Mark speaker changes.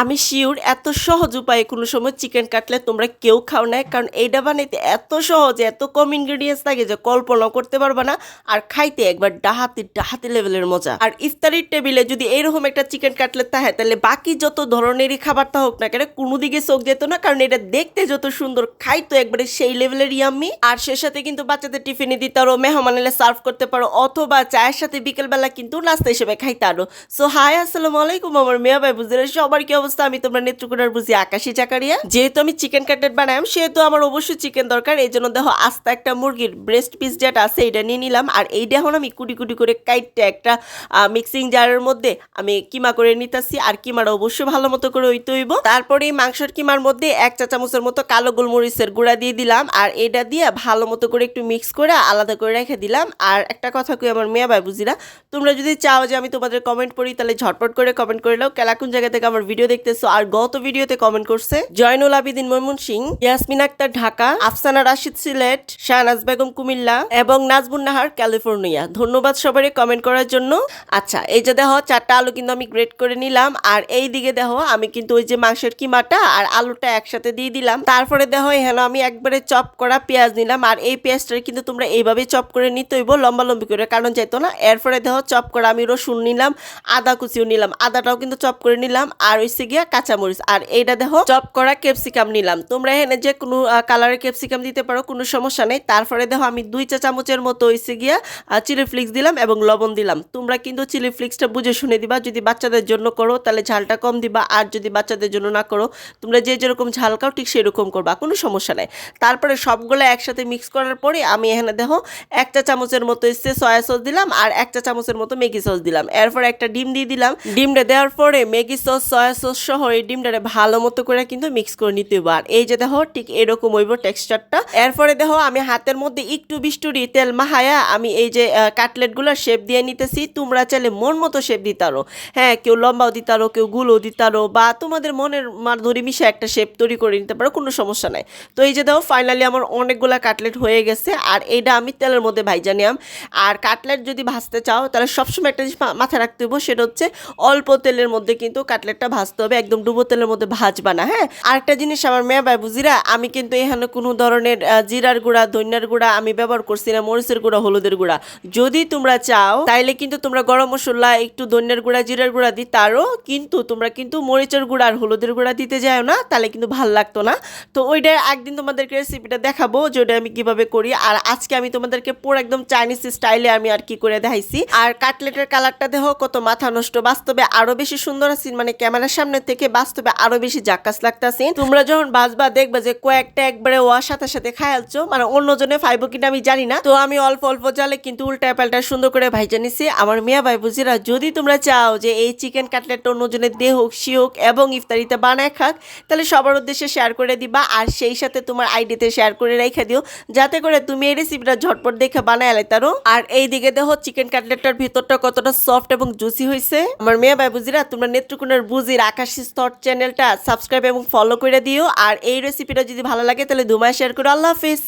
Speaker 1: আমি শিওর এত সহজ উপায়ে কোনো সময় চিকেন কাটলে তোমরা কেউ খাও না, কারণ এইটা বানাইতে এত সহজ এত কম ইনগ্রেডিয়েন্টস থাকে যে কল্পনা করতে পারবে না আর খাইতে একবার ডাহাতি ডাহাতি লেভেলের মজা। আর ইফতারির টেবিলে যদি এরকম একটা চিকেন কাটলেট থাকে তাহলে বাকি যত ধরনেরই খাবার তা হোক না কেন কোনো দিকে চোখ যেত না, কারণ এটা দেখতে যত সুন্দর খাইতো একবারে সেই লেভেলের ইয়াম্মি আর সে সাথে কিন্তু বাচ্চাদের টিফিনে দিতে পারো, মেহমান এলে সার্ভ করতে পারো, অথবা চায়ের সাথে বিকেলবেলা কিন্তু নাস্তা হিসেবে খাইতে আরও সো হাই আসসালামু আলাইকুম, আমার মেয়া ভাই বুঝতে সবার কি অবস্থা, আমি তোমরা নেত্রকোনার বুঝি আকাশি চাকারিয়া যেহেতু আমি চিকেন কাটলেট বানাইম সেহেতু আমার অবশ্যই চিকেন দরকার। এই জন্য দেখো, আস্তে একটা মুরগির ব্রেস্ট পিস যেটা আছে এটা নিয়ে নিলাম। আর এইটা এখন আমি কুটি কুটি করে কাইটটা একটা মিক্সিং জারের মধ্যে আমি কিমা করে নিতেছি। আর কিমাটা অবশ্যই ভালো মতো করে ওই তৈব তারপরে মাংসের কিমার মধ্যে এক চা চামচের মতো কালো গোলমরিচের গুঁড়া দিয়ে দিলাম। আর এটা দিয়ে ভালো মতো করে একটু মিক্স করে আলাদা করে রেখে দিলাম। আর একটা কথা কই আমার মেয়া ভাই বুঝিরা, তোমরা যদি চাও যে আমি তোমাদের কমেন্ট পড়ি, তাহলে ঝটপট করে কমেন্ট করে নাও। কেলা কোন জায়গা থেকে আমার ভিডিও দেখতেছো? আর গত ভিডিওতে কমেন্ট করছে, জয়নুল আবিদিন, ময়মন সিং, ইয়াসমিন আক্তার, ঢাকা, আফসানা রাশিদ, সিলেট, শাহনাজ বেগম, কুমিল্লা এবং নাজবুন নাহার, ক্যালিফোর্নিয়া। ধন্যবাদ সবারই কমেন্ট করার জন্য। আচ্ছা এই যে দেখো, চারটা আলু কিন্তু আমি গ্রেট করে নিলাম, আর এই দিকে দেখো, আমি কিন্তু ওই যে মাংসের কিমাটা আর আলুটা একসাথে দিয়ে দিলাম। তারপরে দেখো এখানে আমি একবারে চপ করা পেঁয়াজ নিলাম, আর এই পেঁয়াজটা কিন্তু তোমরা এইভাবে চপ করে নিতে হইব লম্বা লম্বি করে। কারণ যাইতো না, এরপরে দেখো, চপ করা আমি রসুন নিলাম, আদা কুচিও নিলাম, আদাটাও কিন্তু চপ করে নিলাম, আর হইছে গিয়া কাঁচামরিচ। আর এইটা দেখো, চপ করা ক্যাপসিকাম নিলাম। তোমরা এখানে যে কোনো কালারের ক্যাপসিকাম দিতে পারো, কোনো সমস্যা নেই। তারপরে দেখো, আমি দুই চা চামচের মতো হইছে গিয়া চিলি ফ্লিক্স দিলাম এবং লবণ দিলাম। তোমরা কিন্তু চিলি ফ্লিক্সটা বুঝে শুনে দিবা। যদি বাচ্চাদের জন্য করো, তাহলে ঝালটা কম দিবা। আর যদি বাচ্চাদের জন্য না করো, তোমরা যে যেরকম ঝাল খাও, ঠিক সেরকম করবা। কোনো সমস্যা নেই। তারপরে সবগুলো একসাথে মিক্স করার পরে আমি এখানে দেখো, এক চা চামচের মতো এসছে সয়া সস দিলাম আর এক চা চামচের মতো ম্যাগি সস দিলাম। এরপর একটা ডিম দিয়ে দিলাম। ডিমটা দেওয়ার পরে ম্যাগি সস সয়া সস সহ এই ডিমটারে ভালো মতো করে কিন্তু মিক্স করে নিতে হইব আর এই যে দেখো, ঠিক এরকম হইব টেক্সচারটা এরপরে দেখো, আমি হাতের মধ্যে একটু বিষ্টুরি তেল মাহায়া আমি এই যে কাটলেটগুলোর শেপ দিয়ে নিতেছি। তোমরা চাইলে মন মতো শেপ দিতারো হ্যাঁ কেউ লম্বাও দিতারো কেউ গুলো দিতারো বা তোমাদের মনের মাধুরী মিশে একটা শেপ তৈরি করে নিতে পারো, কোনো সমস্যা নাই। তো এই যে দেখো ফাইনালি আমার অনেকগুলা কাটলেট হয়ে গেছে। আর এইটা আমি তেলের মধ্যে ভাইজা নিলাম। আর কাটলেট যদি ভাজতে চাও, তাহলে সবসময় একটা জিনিস মাথায় রাখতে হবে সেটা হচ্ছে অল্প তেলের মধ্যে কিন্তু কাটলেটটা ভাজতে হবে একদম ডুবো তেলের মধ্যে ভাজবা না হ্যাঁ? আরেকটা জিনিস আমার মেয়ে ভাই বুঝিরা, আমি কিন্তু এখানে কোনো ধরনের জিরার গুঁড়া ধনিয়ার গুঁড়া আমি ব্যবহার করছি না, মরিচের গুঁড়া, হলুদের গুঁড়া। যদি তোমরা চাও, তাইলে কিন্তু তোমরা গরম মশলা, একটু ধনিয়ার গুঁড়া, জিরার গুঁড়া দিতারও কিন্তু তোমরা কিন্তু মরিচের গুঁড়া আর হলুদের গুঁড়া দিতে যাও না, তাহলে কিন্তু ভালো লাগতো না। তো ওইটা একদিন তোমাদেরকে রেসিপিটা দেখাবো, যে ওটা আমি কীভাবে করি, আর আজকে আমি তোমাদেরকে পুরো একদম চাইনিজ স্টাইলে আমি আর কি করে দেখাইছি। আর কাটলেটের কালারটা দেখো, কত মাথা নষ্ট, বাস্তবে আরও বেশি সুন্দর আছি মানে ক্যামেরার সামনে থেকে বাস্তবে আরও বেশি জাক্কাস লাগতাছে। তোমরা যখন বাজবা দেখবা যে কয়েকটা একবারে ওয়ার সাথে সাথে খায়ালছো মানে অন্যজনে ফাইবো কিনা আমি জানি না। তো আমি অল্প অল্প জালে কিন্তু উল্টা পাল্টা সুন্দর করে ভাইজা নিছি। আমার মিয়া ভাই বুঝিরা, যদি তোমরা চাও যে এই চিকেন কাটলেটটা অন্যজনের দেহ হোক, সি হোক এবং ইফতারিতে বানায় খাক, তাহলে সবার উদ্দেশ্যে শেয়ার করে দিবা। আর সেই সাথে তোমার আইডিতে শেয়ার করে রেখে দিও। যাতে করে তুমি এই রেসিপিটা ঝটপট দেখে বানায় আলাইতারো আর এই দিকে দেখো, চিকেন কাটলেটটার ভিতরটা কতটা সফট এবং জুসি হয়েছে আমার মেয়ে ভাই বুঝিরা, তোমরা নেত্রকোনার বুঝির আকাশি স্তর চ্যানেলটা সাবস্ক্রাইব এবং ফলো করে দিও। আর এই রেসিপিটা যদি ভালো লাগে, তাহলে দু মাস শেয়ার করো। আল্লাহ হাফিজ।